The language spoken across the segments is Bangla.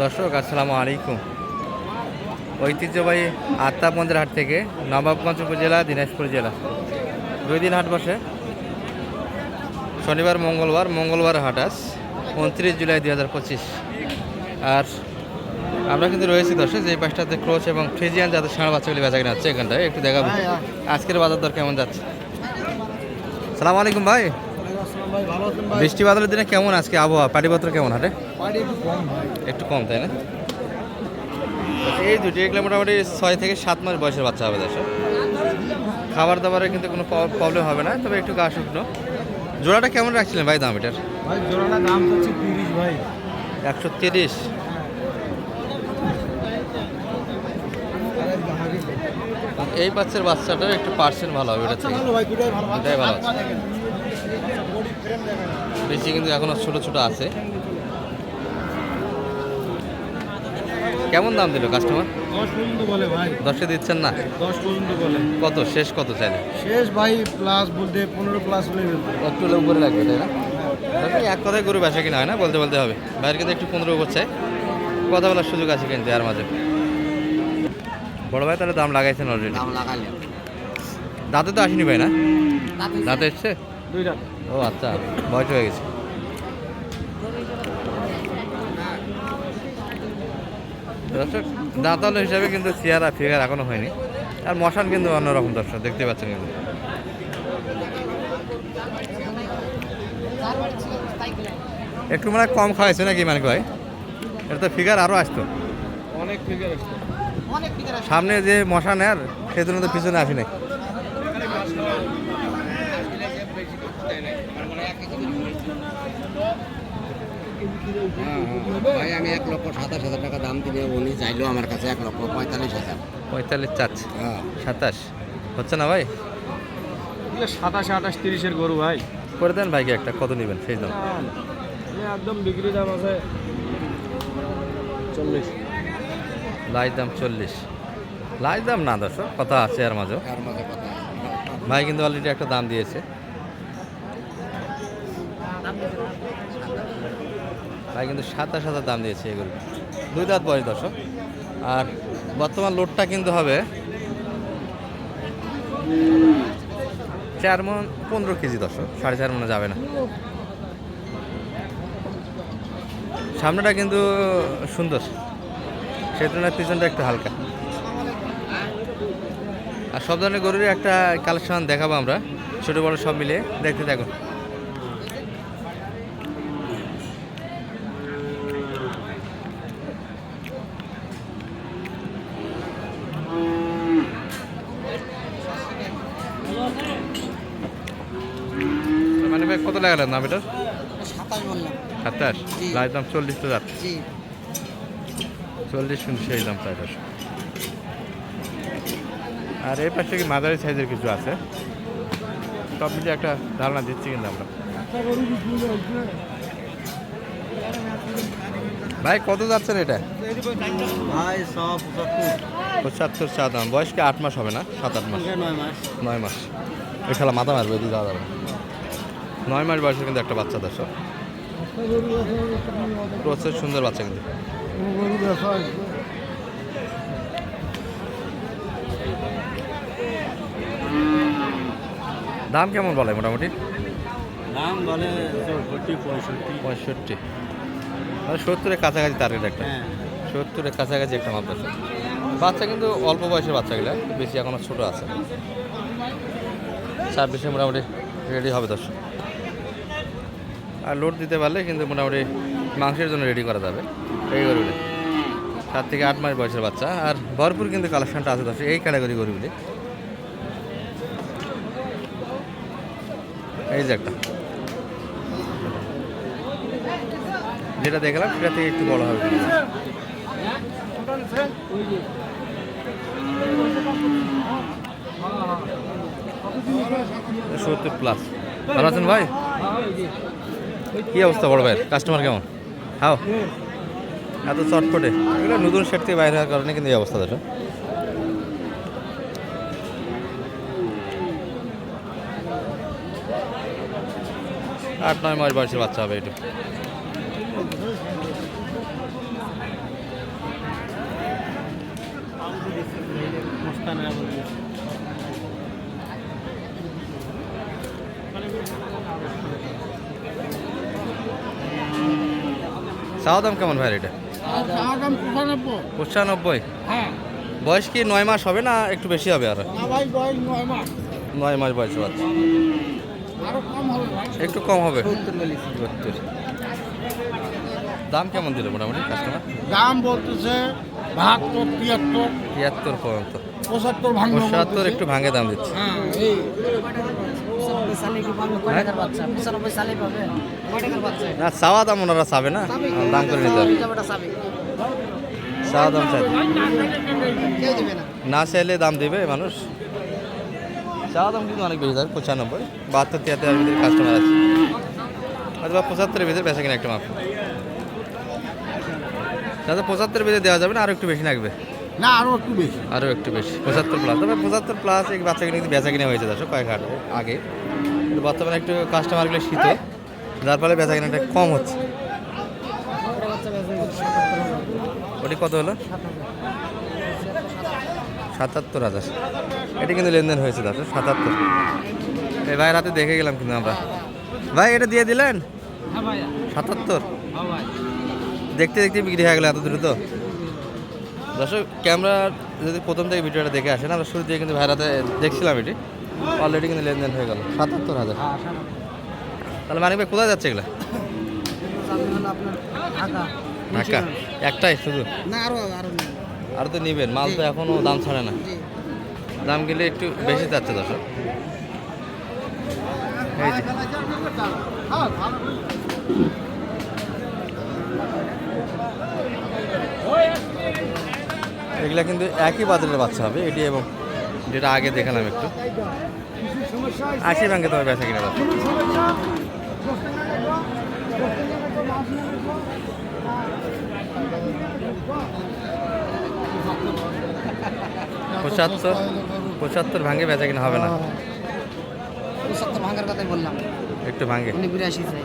দর্শক আসসালামু আলাইকুম। ঐতিহ্যবাহী আত্মাপঞ্জের হাট থেকে নবাবগঞ্জ উপজেলা দিনাজপুর জেলা। দুই দিন হাট বসে। শনিবার মঙ্গলবার মঙ্গলবার হাট আজ উনত্রিশ জুলাই দুই হাজার পঁচিশ। আর আমরা কিন্তু রয়েছি দর্শক যে পাঁচটাতে ক্রোচ এবং ফ্রিজিয়ান যাদের সারা বাচ্চাগুলি বেচা কিনা হচ্ছে এখানটায়। একটু দেখাবো। আজকের বাজার দর কেমন যাচ্ছে? সালাম আলাইকুম ভাই। বৃষ্টি বাদলের দিনে কেমন আজকে আবহাওয়া? পাটিপত্র কেমন হাটে? একটু কম তাই না? এই দুটি এগুলো মোটামুটি ছয় থেকে সাত মাস বয়সের বাচ্চা হবে দর্শক খাবার দাবারে কিন্তু কোনো প্রবলেম হবে না তবে একটু গা শুকনো জোড়াটা কেমন রাখছিলেন ভাই দাম এটার? ভাই জোড়াটা দাম হচ্ছে তিরিশ ভাই। একশো তিরিশ। এই বাচ্চার বাচ্চাটার একটু পার্সেন্ট ভালো হবে এটা থেকে ভালো আছে। বেশি কিন্তু এখনও ছোট ছোট আছে। কেমন দাম দিল কাস্টমার দশ পর্যন্ত বলে ভাই। দশে দিচ্ছেন না? দশ পর্যন্ত বলে। কত? শেষ কত চাইলে? শেষ ভাই প্লাস বলতে পনেরো প্লাস হলে একটু হলে উপরে লাগবে তাই না? এক কথায় গরু বেচা কিনা হয় না? বলতে বলতে হবে। বাইরে কিন্তু একটু পনেরো করছে কথা বলার সুযোগ আছে কিন্তু আর মাঝে। বড় ভাই তাহলে দাম লাগাইছেন অলরেডি দাম লাগালে দাঁতে তো আসেনি ভাই না? দাঁতে এসছে। দুইটা ও আচ্ছা। বয়স হয়ে গেছে। দর্শক দাঁতালো হিসাবে কিন্তু চেয়ারা ফিগার এখনও হয়নি। আর মশান কিন্তু অন্যরকম দর্শক দেখতে পাচ্ছেন কিন্তু। একটু মানে কম খাওয়াইছে নাকি মানে ভাই? এটা তো ফিগার আরও আসতো। অনেক ফিগার আসছে সামনে যে মশা নেয়ার সেই জন্য তো পিছনে আসি নাই ভাই আমি এক লক্ষ সাতাশ হাজার টাকা দাম দিলে উনি চাইলো আমার কাছে এক লক্ষ পঁয়তাল্লিশ হাজার। পঁয়তাল্লিশ চাচ্ছে? হ্যাঁ। সাতাশ? হচ্ছে না ভাই? সাতাশ আঠাশ তিরিশের গরু ভাই। করে দেন ভাইকে একটা কত নেবেন? সেই দাম। একদম বিক্রি দাম আছে চল্লিশ। লাই দাম চল্লিশ। লাই দাম না দর্শক কথা আছে আর মাঝে ভাই কিন্তু অলরেডি একটা দাম দিয়েছে। ভাই কিন্তু সাতাশ হাজার দাম দিয়েছে এগুলো। দুই দাঁত বয়স, দর্শক। আর বর্তমান লোডটা কিন্তু হবে চার মন পনেরো কেজি, দর্শক। সাড়ে চার মনে যাবে না। সামনেটা কিন্তু সুন্দর। সেই তুলনায় পিছনটা একটু হালকা। আর সব ধরনের গরুরই একটা কালেকশন দেখাবো আমরা। ছোটো বড় সব মিলিয়ে। দেখতে থাকুন মানে ভাই কত লাগালেন না এটার? সাতাশ। লাইট দাম চল্লিশ তো যাচ্ছে। চল্লিশ শুনছি সেই দাম তাই আর এই পাশে কি মাঝারি সাইজের কিছু আছে? সব মিলিয়ে একটা ধারণা দিচ্ছি কিন্তু আমরা। ভাই কত যাচ্ছেন এটা? পঁচাত্তর। চা দাম। বয়স কি আট মাস হবে না? সাত আট মাস। নয় মাস। নয় মাস। খেলা মাথা মারবে যাবে না। নয় মাস বয়সে কিন্তু একটা বাচ্চা দর্শক। প্রচুর সুন্দর বাচ্চা কিন্তু। দাম কেমন বলে মোটামুটি? দাম বলে চৌষট্টি পঁয়ষট্টি। পঁয়ষট্টি। মানে সত্তরের কাছাকাছি টার্গেট একটা। হ্যাঁ। সত্তরের কাছাকাছি একটা মাপ দর্শক বাচ্চা কিন্তু অল্প বয়সের বাচ্চাগুলো বেশি এখনও ছোটো আছে। ছাব্বিশে মোটামুটি রেডি হবে দর্শক। আর লোড দিতে পারলে কিন্তু মোটামুটি মাংসের জন্য রেডি করা যাবে। এই গরুগুলি। সাত থেকে আট মাস বয়সের বাচ্চা। আর ভরপুর কিন্তু কালেকশনটা আছে দর্শক, এই ক্যাটাগরি গরুগুলি। এই যে একটা। যেটা দেখলাম, সেটা থেকে একটু বড় হবে। সত্তর প্লাস ভালো আছেন ভাই? কি অবস্থা বড় ভাইয়ের? কাস্টমার কেমন? হাও। এত চটপটে। এগুলো নতুন সেট থেকে বাইরে হওয়ার কারণে কিন্তু এই অবস্থা দেখো। আট, নয় মাস বয়সের বাচ্চা হবে এটা। চাওয়া দাম কেমন ভাই এটা পঁচানব্বই। হ্যাঁ। বয়স কি নয় মাস হবে না একটু বেশি হবে আর? না ভাই বয়স নয় মাস। বয়স আছে আরও কম হবে ভাই। একটু কম হবে। সত্তর দাম কেমন দিল মোটামুটি কাস্টমার দাম বলতেছে বাহাত্তর তিয়াত্তর। তিয়াত্তর পর্যন্ত। পঁচাত্তর পঁচাত্তর একটু ভাঙে দাম দিচ্ছে। না চাওয়া দাম ওনারা চাবে না? দাম করে নিতে হবে। চাওয়া দাম চাই। না। চাইলে দাম দেবে মানুষ। চাওয়া দাম কিন্তু অনেক বেশি থাকে পঁচানব্বই। বাহাত্তর তিয়াত্তর ভিতরে কাস্টমার আছে। অথবা পঁচাত্তরের ভিতরে বেচা কিনা একটা মাপ। তাতে পঁচাত্তরের ভিতরে দেওয়া যাবে না আরও একটু বেশি লাগবে। না আরও একটু বেশি। আরও একটু বেশি। পঁচাত্তর প্লাস তবে পঁচাত্তর প্লাস এই বাচ্চা কিনে কিন্তু বেচা কিনে হয়েছে দর্শক কয়েক হাট আগে। কিন্তু বর্তমানে একটু কাস্টমারগুলো শীত। যার ফলে বেচা কিনাটা কম হচ্ছে। ওটি কত হলো? সাতাত্তর হাজার। এটি কিন্তু লেনদেন হয়েছে দাদা সাতাত্তর। এই ভাই রাতে দেখে গেলাম কিন্তু আমরা। ভাই এটা দিয়ে দিলেন? হ্যাঁ সাতাত্তর? হ্যাঁ দেখতে দেখতে বিক্রি হয়ে গেল এত দ্রুত? দর্শক ক্যামেরা যদি প্রথম থেকে ভিডিওটা দেখে আসেন আমরা শুরু দিয়ে কিন্তু ভাইরাতে দেখছিলাম এটি। অলরেডি কিন্তু লেনদেন হয়ে গেল। সাতাত্তর হাজার। তাহলে মানিক ভাই কোথায় যাচ্ছে এগুলো? ঢাকা। ঢাকা একটাই শুধু? না আরও আরও আর তো নিবেন মাল তো এখনও দাম ছাড়ে না। দাম গেলে একটু বেশি যাচ্ছে দর্শক। এই যে। এগুলা কিন্তু একই বাজারের বাচ্চা হবে এটি এবং যেটা আগে দেখালাম একটু। আশি ভাঙ্গে তোমার বেচা কিনা যাচ্ছে পঁচাত্তর পঁচাত্তর ভাঙ্গে বেচা কিনা হবে না। পঁচাত্তর ভাঙার কথাই বললাম। একটু বিরাশি চাই।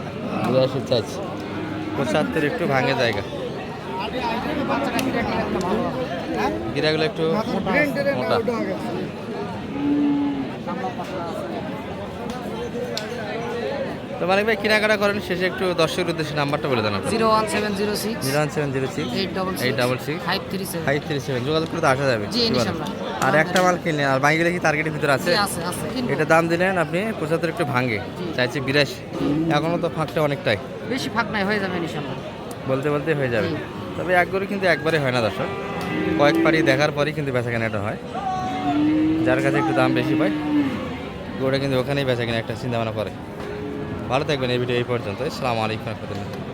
বিরাশি চাইছি। পঁচাত্তর একটু ভাঙে জায়গা। গিরাগুলো একটু মোটা। তো মালিক ভাই কেনাকাটা করেন শেষে একটু দর্শকের উদ্দেশ্যে নাম্বারটা বলে দেন zero one seven zero six zero one seven zero six eight double eight double six five three seven. Five three seven. যোগাযোগ করে তো আসা যাবে। আর একটা মাল কিনলে আর বাকি গেলে কি টার্গেটের ভিতরে আছে। এটা দাম দিলেন আপনি পঁচাত্তর একটু ভাঙে। চাইছি বিরাশি। এখনও তো ফাঁকটা অনেকটাই। বেশি ফাঁক নাই হয়ে যাবে ইনশাল্লাহ। বলতে বলতে হয়ে যাবে। তবে এক কিন্তু একবারে হয় না, দর্শক। কয়েক পাড়ি দেখার পরেই কিন্তু বেচা কেনাটা হয়। যার কাছে একটু দাম বেশি পায়, গরুটা কিন্তু ওখানেই বেচা কেনা একটা চিন্তা ভাবনা করে। ভালো থাকবেন এই ভিডিও এই পর্যন্ত আসসালামু আলাইকুম রহমতুল্লাহ।